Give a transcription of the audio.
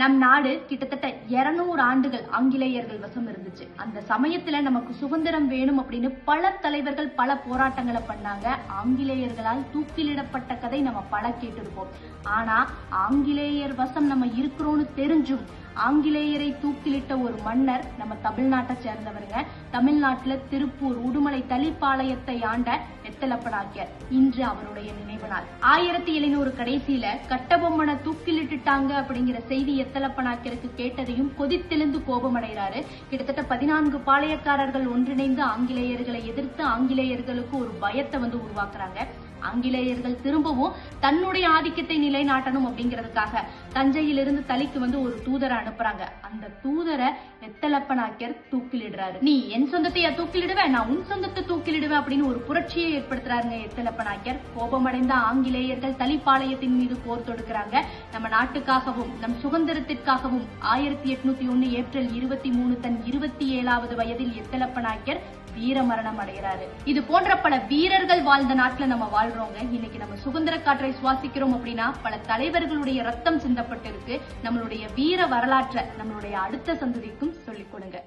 நம் நாடு கிட்டத்தட்ட 200 ஆண்டுகள் ஆங்கிலேயர்கள் வசம் இருந்துச்சு. அந்த சமயத்துல நமக்கு சுதந்திரம் வேணும் அப்படின்னு பல தலைவர்கள் பல போராட்டங்களை பண்ணாங்க. ஆங்கிலேயர்களால் தூக்கிலிடப்பட்ட கதை நம்ம பல கேட்டிருப்போம். ஆனா ஆங்கிலேயர் வசம் நம்ம இருக்கிறோம்னு தெரிஞ்சும் ஆங்கிலேயரை தூக்கிலிட்ட ஒரு மன்னர் நம்ம தமிழ்நாட்டை சேர்ந்தவருங்க. தமிழ்நாட்டுல திருப்பூர் உடுமலை தளிப்பாளையத்தை ஆண்ட எத்தலப்பனாக்கியர். இன்று அவருடைய நினைவு நாள். ஆயிரத்தி எழுநூறு கடைசியில கட்டபொம்மனை தூக்கிலிட்டுட்டாங்க அப்படிங்கிற செய்தியை எத்தலப்பனாக்கியருக்கு கேட்டதையும் கொதித்தெழுந்து கோபமடைகிறாரு. கிட்டத்தட்ட பதினான்கு பாளையக்காரர்கள் ஒன்றிணைந்து ஆங்கிலேயர்களை எதிர்த்து ஆங்கிலேயர்களுக்கு ஒரு பயத்தை வந்து உருவாக்குறாங்க. ஆங்கிலேயர்கள் திரும்பவும் தன்னுடைய ஆதிக்கத்தை நிலைநாட்டணும் அப்படிங்கிறதுக்காக தஞ்சையிலிருந்து தலிக்கு வந்து ஒரு தூதரை அனுப்புறாங்க. அந்த தூதரை எத்தலப்பனாக்கியர் தூக்கிலிடுறாரு. நீ என் சொந்தத்தையா தூக்கிலிடுவேன் நான் உன் சொந்தத்தை தூக்கிலிடுவேன் அப்படின்னு ஒரு புரட்சியை ஏற்படுத்துறாருங்க எத்தலப்பனாக்கியர் கோபமடைந்த ஆங்கிலேயர்கள் தலிப்பாளையத்தின் மீது போர் தொடுக்கிறாங்க. நம்ம நாட்டுக்காகவும் நம் சுதந்திரத்திற்காகவும் ஆயிரத்தி எட்நூத்தி ஒன்னு ஏப்ரல் இருபத்தி மூணு தன் இருபத்தி ஏழாவது வயதில் எத்தலப்பனாக்கியர் வீர மரணம் அடைகிறாரு. இது போன்ற பல வீரர்கள் வாழ்ந்த நாட்டுல நம்ம வாழ்றோங்க. இன்னைக்கு நம்ம சுதந்திர காற்றை சுவாசிக்கிறோம் அப்படின்னா பல தலைவர்களுடைய ரத்தம் சிந்தப்பட்டிருக்கு. நம்மளுடைய வீர வரலாற்றை நம்மளுடைய அடுத்த சந்ததிக்கும் சொல்லிக் கொடுங்க.